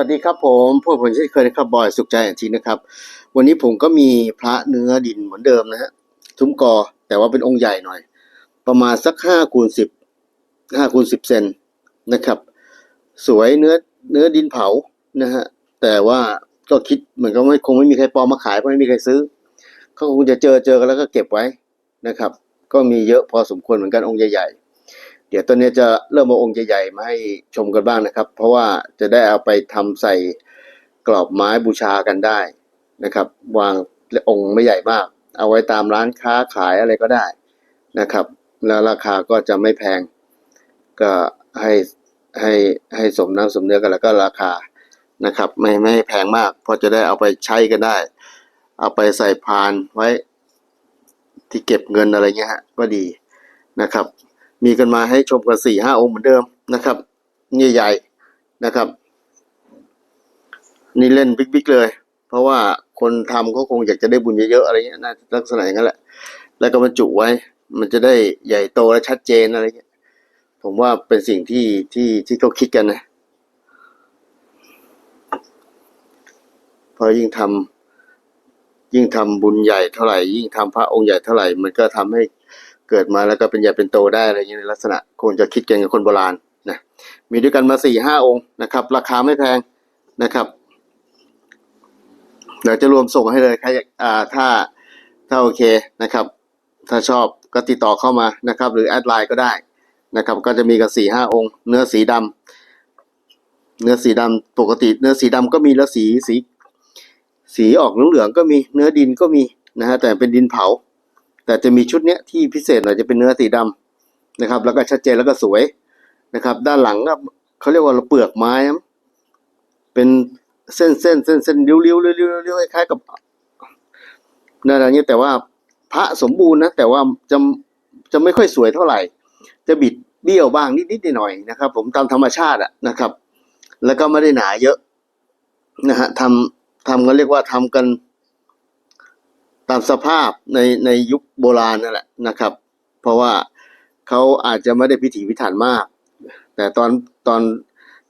วัสดีครับผมพวกผมเช่นเคยนะครับบอยสุขใจอย่างจริงนะครับ วันนี้ผมก็มีพระเนื้อดินเหมือนเดิมนะฮะทุ้มกอแต่ว่าเป็นองค์ใหญ่หน่อย ประมาณสักห้าคูณสิบห้าคูณสิบเซนนะครับ สวยเนื้อเนื้อดินเผานะฮะแต่ว่าก็คิดเหมือนกับไม่คงไม่มีใครปลอมมาขายเพราะไม่มีใครซื้อเขาคงจะเจอเจอกันแล้วก็เก็บไว้นะครับ ก็มีเยอะพอสมควรเหมือนกันองค์ใหญ่ๆ เดี๋ยวตอนนี้จะเริ่มเอาองค์ใหญ่ๆมาให้ชมกันบ้างนะครับ เพราะว่าจะได้เอาไปทำใส่กรอบไม้บูชากันได้นะครับ วางองค์ไม่ใหญ่มาก เอาไว้ตามร้านค้าขายอะไรก็ได้นะครับ แล้วราคาก็จะไม่แพง ก็ให้ให้ให้สมน้ำสมเนื้อกันแล้วก็ราคานะครับ ไม่ไม่แพงมากเพราะจะได้เอาไปใช้กันได้ เอาไปใส่พานไว้ที่เก็บเงินอะไรเงี้ยฮะก็ดีนะครับ มีกันมาให้ชมกันสี่ห้าองค์เหมือนเดิมนะครับนี่ใหญ่นะครับ นี่เล่นบิ๊กๆเลย เพราะว่าคนทำเขาคงอยากจะได้บุญเยอะๆอะไรเงี้ยน่าจะลักษณะอย่างนั้นแหละ แล้วก็บรรจุไว้ มันจะได้ใหญ่โตและชัดเจนอะไรเงี้ยผมว่าเป็นสิ่งที่ที่ที่เขาคิดกันนะเพอยิ่งทำยิ่งทำบุญใหญ่เท่าไหร่ ยิ่งทำพระองค์ใหญ่เท่าไหร่ มันก็ทำให้ เกิดมาแล้วก็เป็นใหญ่เป็นโตได้อะไรอย่างเงี้ในลักษณะคงจะคิดกันกับคนโบราณนะมีด้วยกันมาสี่ห้าองค์นะครับ ราคาไม่แพงนะครับเดี๋ยวจะรวมส่งให้เลยใครอ่าถ้าถ้าโอเคนะครับ ถ้าชอบก็ติดต่อเข้ามานะครับ หรือแอดไลน์ก็ได้นะครับ ก็จะมีกันสี่ห้าองค์ เนื้อสีดำเนื้อสีดำปกติเนื้อสีดำก็มีแล้วสีสี สีออกเหลืองๆก็มีเนื้อดินก็มีนะฮะแต่เป็นดินเผา แต่จะมีชุดเนี้ยที่พิเศษหน่อยจะเป็นเนื้อสีดำนะครับ แล้วก็ชัดเจนแล้วก็สวยนะครับ ด้านหลังก็เขาเรียกว่าเปลือกไม้เป็นเส้นเส้นเส้นเส้นเลี้ยวเลี้ยวเลี้ยวเลี้ยวเลี้ยวคล้ายกับนั่นอะไรเงี้ยแต่ว่าพระสมบูรณ์นะแต่ว่าจะจะไม่ค่อยสวยเท่าไหร่ จะบิดเบี้ยวบ้างนิดๆหน่อยนะครับ ผมตามธรรมชาติอะนะครับ แล้วก็ไม่ได้หนาเยอะนะฮะทำทำกันเรียกว่าทำกัน ตามสภาพในในยุคโบราณนั่นแหละนะครับ เพราะว่าเขาอาจจะไม่ได้พิถีพิถันมาก แต่ตอนตอน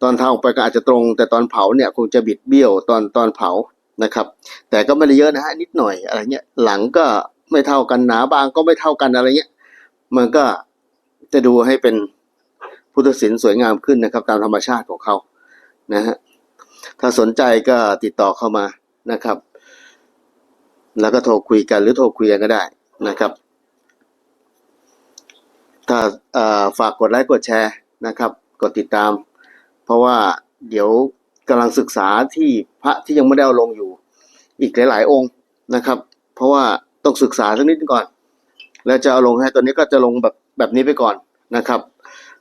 ตอนทำออกไปก็อาจจะตรง แต่ตอนเผาเนี่ยคงจะบิดเบี้ยวตอนตอนเผานะครับ แต่ก็ไม่ได้เยอะนะฮะนิดหน่อยอะไรเงี้ยหลังก็ไม่เท่ากันหนาบางก็ไม่เท่ากันอะไรเงี้ยมันก็จะดูให้เป็นพุทธศิลป์สวยงามขึ้นนะครับ ตามธรรมชาติของเขานะฮะถ้าสนใจก็ติดต่อเข้ามานะครับ แล้วก็โทรคุยกันหรือโทรคุยกันก็ได้นะครับ ถ้าฝากกดไลค์กดแชร์นะครับ กดติดตาม เพราะว่าเดี๋ยวกำลังศึกษาที่พระที่ยังไม่ได้เอาลงอยู่ อีกหลาย ๆ องค์นะครับ เพราะว่าต้องศึกษาสักนิดก่อน แล้วจะเอาลงให้ตอนนี้ก็จะลงแบบแบบนี้ไปก่อนนะครับ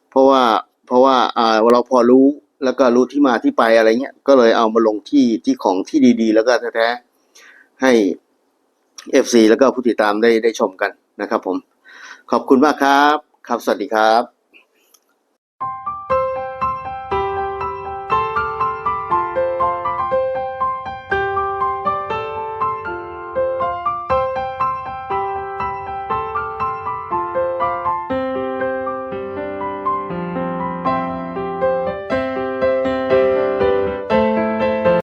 เพราะว่าเพราะว่าอ่าเราพอรู้แล้วก็รู้ที่มาที่ไปอะไรเงี้ย ก็เลยเอามาลงที่ที่ของที่ดีๆ แล้วก็แท้ๆให้ FC แล้วก็ผู้ติดตามได้ได้ชมกันนะครับผม ขอบคุณมากครับ ครับ สวัสดีครับ